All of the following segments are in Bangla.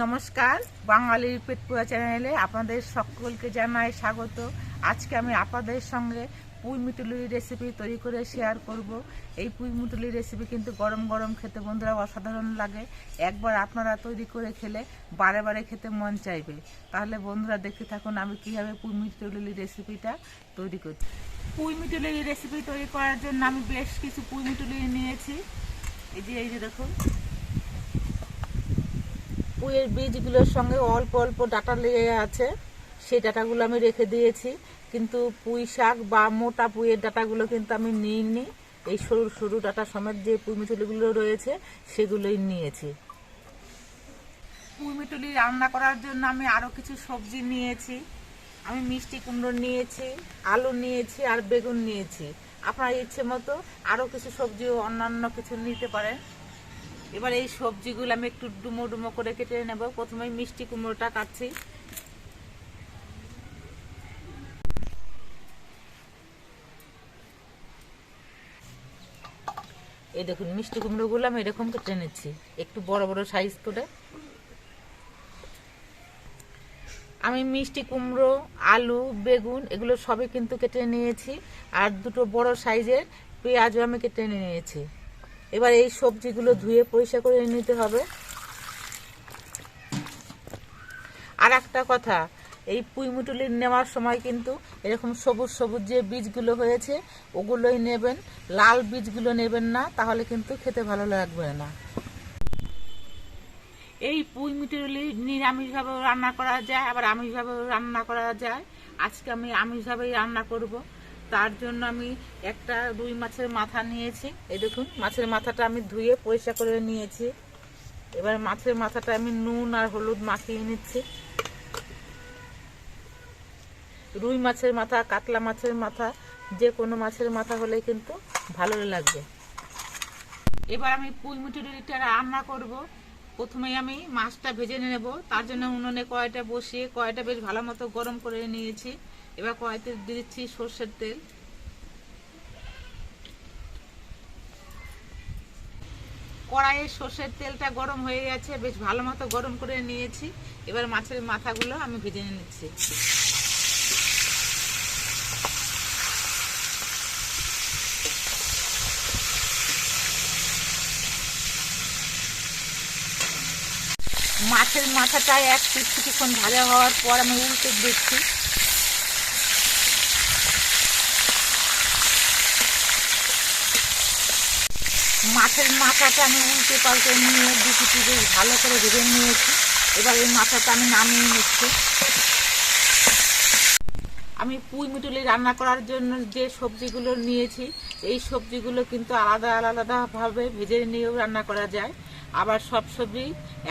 নমস্কার বাঙালির পেটপুয়া চ্যানেলে আপনাদের সকলকে জানাই স্বাগত। আজকে আমি আপনাদের সঙ্গে পুঁই মিটুলির রেসিপি তৈরি করে শেয়ার করব। এই পুঁই মিটুলির রেসিপি কিন্তু গরম গরম খেতে বন্ধুরা অসাধারণ লাগে। একবার আপনারা তৈরি করে খেলে বারে বারে খেতে মন চাইবে। তাহলে বন্ধুরা দেখতে থাকুন আমি কীভাবে পুঁই মিটুলির রেসিপিটা তৈরি করছি। পুঁই মিটুলির রেসিপি তৈরি করার জন্য আমি বেশ কিছু পুঁই মিটুলি নিয়েছি। এই যে এই যে দেখুন। পুঁইয়ের বীজগুলোর সঙ্গে অল্প অল্প ডাটা লেগে আছে, সেই ডাটাগুলো আমি রেখে দিয়েছি। কিন্তু পুঁই শাক বা মোটা পুঁইয়ের ডাটাগুলো কিন্তু আমি নিইনি। এই সরু সরু ডাটা সমেত যে পুঁই মিটুলিগুলো রয়েছে, সেগুলোই নিয়েছি। পুঁই মিটুলি রান্না করার জন্য আমি আরও কিছু সবজি নিয়েছি। আমি মিষ্টি কুমড়ো নিয়েছি, আলু নিয়েছি আর বেগুন নিয়েছি। আপনার ইচ্ছে মতো আরও কিছু সবজি অন্যান্য কিছু নিতে পারেন। এবার এই সবজিগুলো আমি একটু ডুমো ডুমো করে কেটে নেব। প্রথমে মিষ্টি কুমড়োটা কাটছি। এই দেখুন, মিষ্টি কুমড়োগুলো আমি এরকম কেটে নিচ্ছি, একটু বড় বড় সাইজ করে। আমি মিষ্টি কুমড়ো, আলু, বেগুন এগুলো সবই কিন্তু কেটে নিয়েছি, আর দুটো বড় সাইজের পেঁয়াজও আমি কেটে নিয়েছি। এবার এই সবজিগুলো ধুয়ে পরিষ্কার করে নিতে হবে। আর একটা কথা, এই পুঁইমুটুলি নেওয়ার সময় কিন্তু এরকম সবুজ সবুজ যে বীজগুলো হয়েছে, ওগুলোই নেবেন। লাল বীজগুলো নেবেন না, তাহলে কিন্তু খেতে ভালো লাগবে না। এই পুঁই মিটুলি নিরামিষভাবেও রান্না করা যায়, আবার আমিষভাবেও রান্না করা যায়। আজকে আমি আমিষভাবেই রান্না করব। তার জন্য আমি একটা রুই মাছের মাথা নিয়েছি। এই দেখুন, মাছের মাথাটা আমি ধুয়ে পরিষ্কার করে নিয়েছি। এবার মাছের মাথাটা আমি নুন আর হলুদ মাখিয়ে নিচ্ছি। রুই মাছের মাথা, কাতলা মাছের মাথা, যে কোনো মাছের মাথা হলে কিন্তু ভালো লাগবে। এবার আমি পুঁই মিটুরিটা রান্না করব। প্রথমেই আমি মাছটা ভেজে নেব। তার জন্য উনুনে কয়টা বসিয়ে, কয়টা বেশ ভালো মতো গরম করে নিয়েছি। এবার কড়াইতে দিচ্ছি সর্ষের তেল। কড়াইয়ে সর্ষের তেলটা গরম হয়ে গেছে, বেশ ভালো মতো গরম করে নিয়েছি। এবার মাছের মাথাগুলো আমি ভেজে নিচ্ছি। মাছের মাথাটা এক কিছুক্ষণ ভাজা হওয়ার পর আমি উল্টে দিচ্ছি। মাছের মাথাটা আমি উল্টে পাল্টে নিয়ে দুটি পিঠে ভালো করে ভেজে নিয়েছি। এবার এই মাথাটা আমি নামিয়ে নিচ্ছি। আমি পুঁই মিটুলি রান্না করার জন্য যে সবজিগুলো নিয়েছি, এই সবজিগুলো কিন্তু আলাদা আলাদাভাবে ভেজে নিয়েও রান্না করা যায়। আবার সব সবজি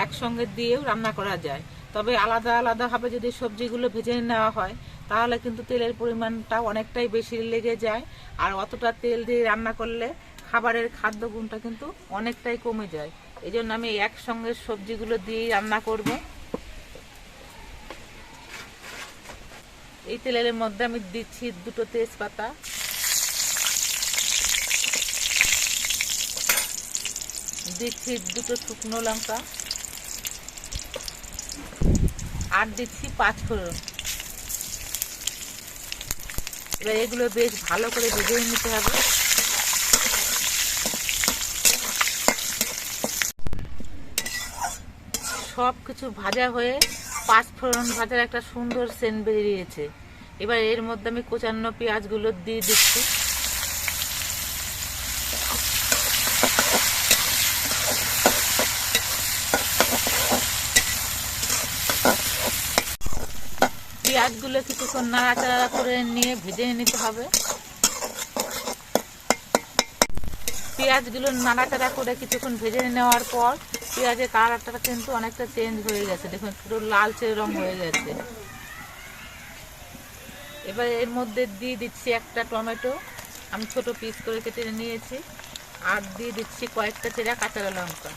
একসঙ্গে দিয়েও রান্না করা যায়। তবে আলাদা আলাদাভাবে যদি সবজিগুলো ভেজে নেওয়া হয়, তাহলে কিন্তু তেলের পরিমাণটা অনেকটাই বেশি লেগে যায়। আর অতটা তেল দিয়ে রান্না করলে খাবারের খাদ্য গুণটা কিন্তু অনেকটাই কমে যায়। এই জন্য আমি একসঙ্গে সবজিগুলো দিয়েই রান্না করব। এই তেলের মধ্যে আমি দিচ্ছি দুটো তেজপাতা। দিচ্ছি দুটো শুকনো লঙ্কা। আর দিচ্ছি পাঁচ ফোড়ন। এবার এগুলো বেশ ভালো করে ভেজে নিতে হবে। সব কিছু ভাজা হয়ে পাঁচ ফোড়ন ভাজার একটা সুন্দর সেন্ট বেরিয়েছে। এবার এর মধ্যে আমি কোচান্ন পেঁয়াজগুলো দিয়ে দিচ্ছি। পেঁয়াজগুলো কিছুক্ষণ নাড়াচাড়া করে নিয়ে ভেজে নিতে হবে। পেঁয়াজগুলো নাড়াচাড়া করে কিছুক্ষণ ভেজে নেওয়ার পর পেঁয়াজের কালারটা কিন্তু অনেকটা চেঞ্জ হয়ে গেছে। দেখুন, পুরো লালচে রং হয়ে গেছে। এবার এর মধ্যে দিয়ে দিচ্ছি একটা টমেটো। আমি ছোট পিস করে কেটে নিয়েছি। আর দিয়ে দিচ্ছি কয়েকটা চেরা কাঁচা লঙ্কা।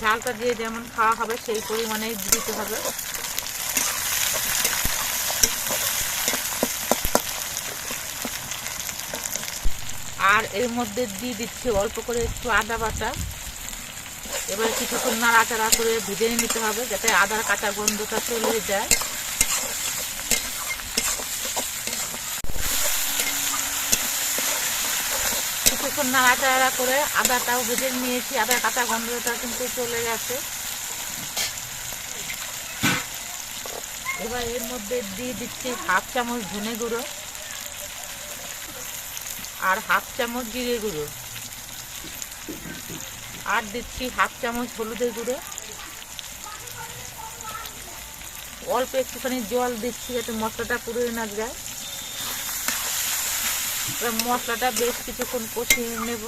ঝালটা দিয়ে যেমন খাওয়া হবে, সেই পরিমাণেই দিতে হবে। আর এর মধ্যে দিয়ে দিচ্ছি অল্প করে একটু আদা বাটা। এবার কিছুক্ষণ নাড়াচাড়া করে ভেজে নিতে হবে যাতে আদার কাঁচা গন্ধটা চলে যায়। কিছুক্ষণ নাড়াচাড়া করে আদাটাও ভেজে নিয়েছি। আদার কাঁচা গন্ধটা কিন্তু চলে গেছে। এবার এর মধ্যে দিয়ে দিচ্ছি হাফ চামচ ধনে গুঁড়ো। আর হাফ চামচ জিরে গুঁড়ো। আর দিচ্ছি হাফ চামচ হলুদের গুঁড়ো। অল্প একটুখানি জল দিচ্ছি যাতে মশলাটা পুড়ে না যায়। মশলাটা বেশ কিছুক্ষণ কষিয়ে নেব।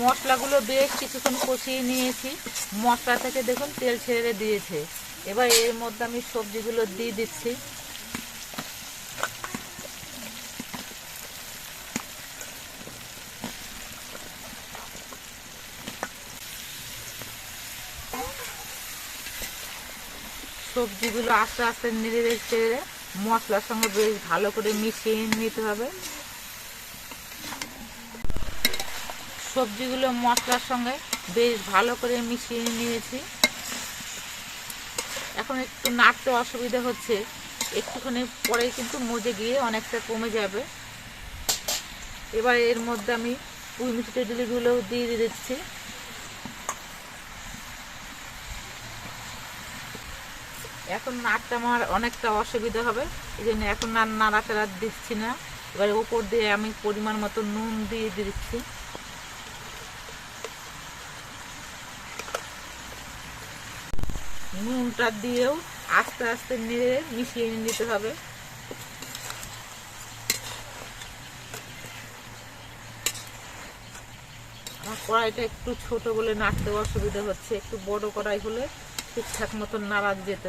মশলাগুলো বেশ কিছুক্ষণ কষিয়ে নিয়েছি। মশলা থেকে দেখুন তেল ছেড়ে দিয়েছে। এবার এর মধ্যে আমি সবজিগুলো দিয়ে দিচ্ছি। সবজিগুলো আস্তে আস্তে নেড়ে চেড়ে মশলার সঙ্গে বেশ ভালো করে মিশিয়ে নিতে হবে। সবজিগুলো মশলার সঙ্গে বেশ ভালো করে মিশিয়ে নিয়েছি। এখন একটু নাড়তে অসুবিধা হচ্ছে, একটুখানি পরে কিন্তু মজে গিয়ে অনেকটা কমে যাবে। এবার এর মধ্যে আমি পুঁই মিষ্টি টেডলিগুলো দিয়ে দিচ্ছি। এখন নাড়তে আমার অনেকটা অসুবিধা হবে, এই জন্য এখন আর নাড়াচাড়া দিচ্ছি না। এবার ওপর দিয়ে আমি পরিমাণ মতো নুন দিয়ে দিচ্ছি। নুনটা দিয়েও আস্তে আস্তে নেড়ে মিশিয়ে নিতে হবে। আমার কড়াইটা একটু ছোট বলে নাড়তে অসুবিধা হচ্ছে, একটু বড় কড়াই হলে ঠিকঠাক মতন নাড়া যেত।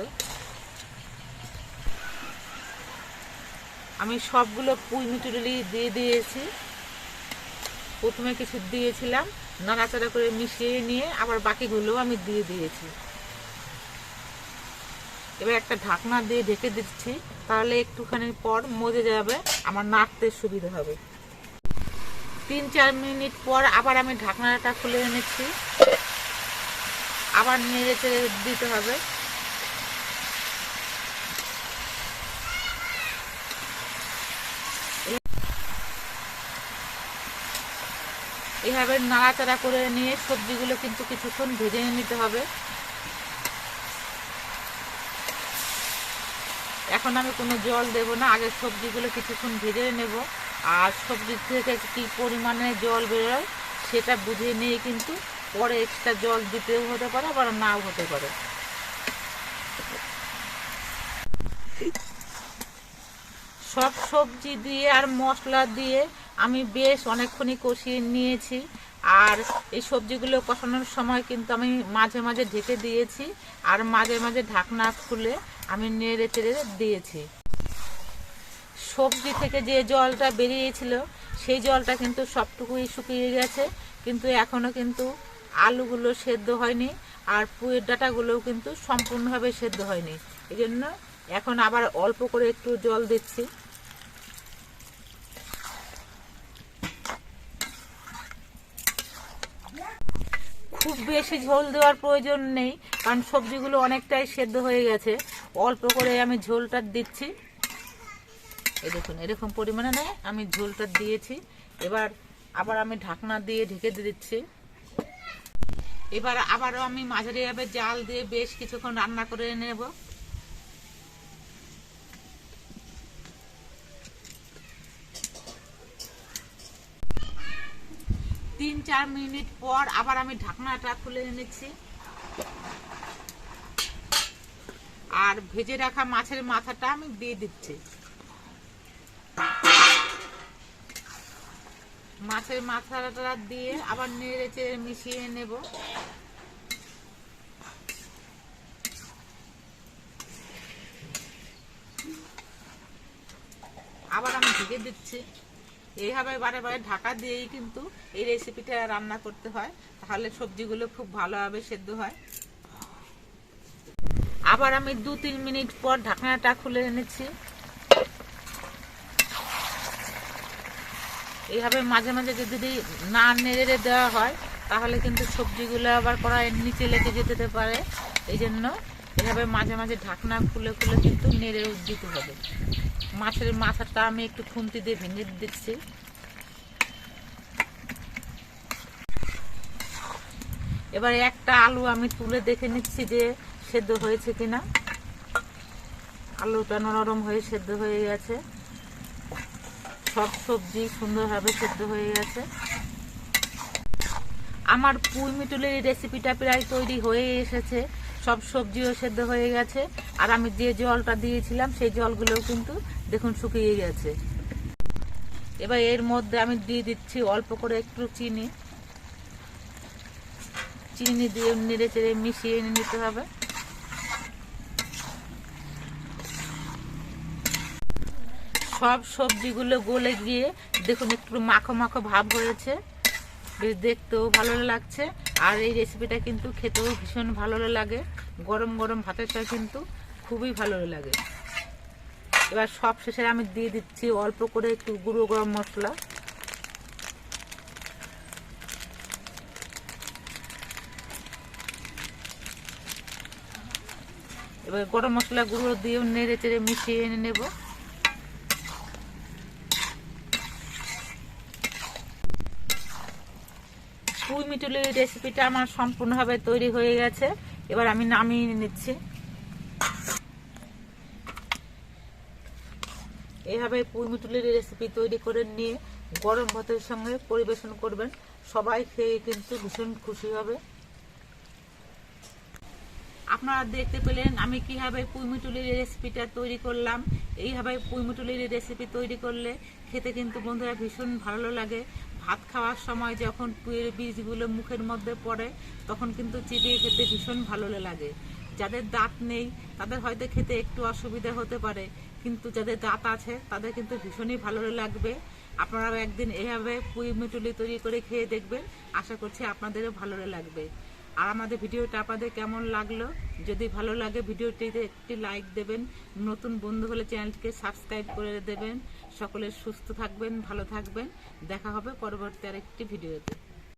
আমি সবগুলো পুঁই মিটুলি দিয়ে দিয়েছি। প্রথমে কিছু দিয়েছিলাম, নাড়াচাড়া করে মিশিয়ে নিয়ে আবার বাকিগুলো আমি দিয়ে দিয়েছি। এবার একটা ঢাকনা দিয়ে ঢেকে দিচ্ছি, তাহলে একটুখানি পর মজে যাবে, আমার নাড়তে সুবিধা হবে। তিন চার মিনিট পর আবার আমি ঢাকনাটা খুলে এনেছি। আবার নেড়ে চেড়ে দিতে হবে। এভাবে নাড়াচাড়া করে নিয়ে সবজিগুলো কিন্তু কিছুক্ষণ ভেজে নিতে হবে। এখন আমি কোনো জল দেব না, আগে সবজিগুলো কিছুক্ষণ ভেজে নেব। আর সবজি থেকে কি পরিমাণে জল বেরোয় সেটা বুঝে নিয়ে কিন্তু পরে এক্সট্রা জল দিতেও হতে পারে, আবার নাও হতে পারে। সব সবজি দিয়ে আর মশলা দিয়ে আমি বেশ অনেকক্ষণই কষিয়ে নিয়েছি। আর এই সবজিগুলো কষানোর সময় কিন্তু আমি মাঝে মাঝে ঢেকে দিয়েছি, আর মাঝে মাঝে ঢাকনা খুলে আমি নেড়ে চেড়ে দিয়েছি। সবজি থেকে যে জলটা বেরিয়েছিল, সেই জলটা কিন্তু সবটুকুই শুকিয়ে গেছে, কিন্তু এখনও কিন্তু আলুগুলো সেদ্ধ হয়নি আর পুয়ের ডাটাগুলোও কিন্তু সম্পূর্ণভাবে সেদ্ধ হয়নি। এই জন্য এখন আবার অল্প করে একটু জল দিচ্ছি। খুব বেশি ঝোল দেওয়ার প্রয়োজন নেই, কারণ সবজিগুলো অনেকটাই সেদ্ধ হয়ে গেছে। অল্প করে আমি ঝোলটা দিচ্ছি। এই দেখুন, এরকম পরিমাণে নেয় আমি ঝোলটা দিয়েছি। এবার আবার আমি ঢাকনা দিয়ে ঢেকে দিচ্ছি। এবার আবারও আমি মাঝারি ভাবে জাল দিয়ে বেশ কিছুক্ষণ রান্না করে নেব। তিন চার মিনিট পর আবার আমি ঢাকনাটা খুলে এনেছি। আর ভেজে রাখা মাছের মাথাটা আমি দিয়ে দিচ্ছি। মাছের মাথাটা দিয়ে আবার নেড়ে চেড়ে মিশিয়ে নেব। আবার আমি ঢেকে দিচ্ছি। এইভাবে বারে বারে ঢাকা দিয়েই কিন্তু এই রেসিপিটা রান্না করতে হয়। তাহলে সবজিগুলো খুব ভালোভাবে সেদ্ধ হয়। আবার আমি দু তিন মিনিট পর ঢাকনাটা খুলে এনেছি। এইভাবে মাঝে মাঝে যদি না নেড়ে দেওয়া হয়, তাহলে কিন্তু সবজিগুলো আবার কড়াইয়ের নিচে লেগে যেতে পারে। এই জন্য এভাবে মাঝে মাঝে ঢাকনা খুলে খুলে কিন্তু নেড়ে দিতে হবে। মাছের মাথাটা আমি একটু খুন্তি দিয়ে ভেঙে দিচ্ছি। এবার একটা আলু আমি তুলে দেখে নিচ্ছি যে সেদ্ধ হয়েছে কিনা। আলুটা নরম হয়ে সেদ্ধ হয়ে গেছে। সব সবজি সুন্দরভাবে সেদ্ধ হয়ে গেছে। আমার পুঁই মিটুলের রেসিপিটা প্রায় তৈরি হয়ে এসেছে। সব সবজিও সেদ্ধ হয়ে গেছে। আর আমি যে জলটা দিয়েছিলাম, সেই জলগুলোও কিন্তু দেখুন শুকিয়ে গেছে। এবার এর মধ্যে আমি দিয়ে দিচ্ছি অল্প করে একটু চিনি। চিনি দিয়ে নেড়ে চেড়ে মিশিয়ে নিতে হবে। সব সবজিগুলো গলে গিয়ে দেখুন একটু মাখো মাখো ভাব হয়েছে। বেশ দেখতেও ভালো লাগছে। আর এই রেসিপিটা কিন্তু খেতেও ভীষণ ভালো লাগে। গরম গরম ভাতের সাথে কিন্তু খুবই ভালো লাগে। এবার সব শেষে আমি দিয়ে দিচ্ছি অল্প করে একটু গুঁড়ো গরম মশলা। এবার গরম মশলা গুঁড়ো দিয়ে নেড়ে চেড়ে মিশিয়ে নেব। পুঁই মিটুলির রেসিপিটা আমার সম্পূর্ণভাবে তৈরি হয়ে গেছে। এবার আমি নামিয়ে নিচ্ছি। এইভাবে পুঁই মিটুলির রেসিপি তৈরি করে নিয়ে গরম ভাতের সঙ্গে পরিবেশন করবেন। সবাই খেয়ে কিন্তু ভীষণ খুশি হবে। আপনারা দেখতে পেলেন আমি কীভাবে পুঁইমিটুলির রেসিপিটা তৈরি করলাম। এইভাবে পুঁইমিটুলির রেসিপি তৈরি করলে খেতে কিন্তু বন্ধুরা ভীষণ ভালো লাগে। ভাত খাওয়ার সময় যখন পুঁয়ের বীজগুলো মুখের মধ্যে পড়ে, তখন কিন্তু চিবিয়ে খেতে ভীষণ ভালো লাগে। যাদের দাঁত নেই, তাদের হয়তো খেতে একটু অসুবিধা হতে পারে, কিন্তু যাদের দাঁত আছে, তাদের কিন্তু ভীষণই ভালো লাগবে। আপনারাও একদিন এভাবে পুঁই মিটুলি তৈরি করে খেয়ে দেখবেন। আশা করছি আপনাদেরও ভালো লাগবে। আর আমাদের ভিডিওটা আপনাদের কেমন লাগল? যদি ভালো লাগে ভিডিওটিতে একটি লাইক দেবেন। নতুন বন্ধু হলে চ্যানেলটিকে সাবস্ক্রাইব করে দেবেন। সকলে সুস্থ থাকবেন, ভালো থাকবেন। দেখা হবে পরবর্তী আরেকটি ভিডিওতে।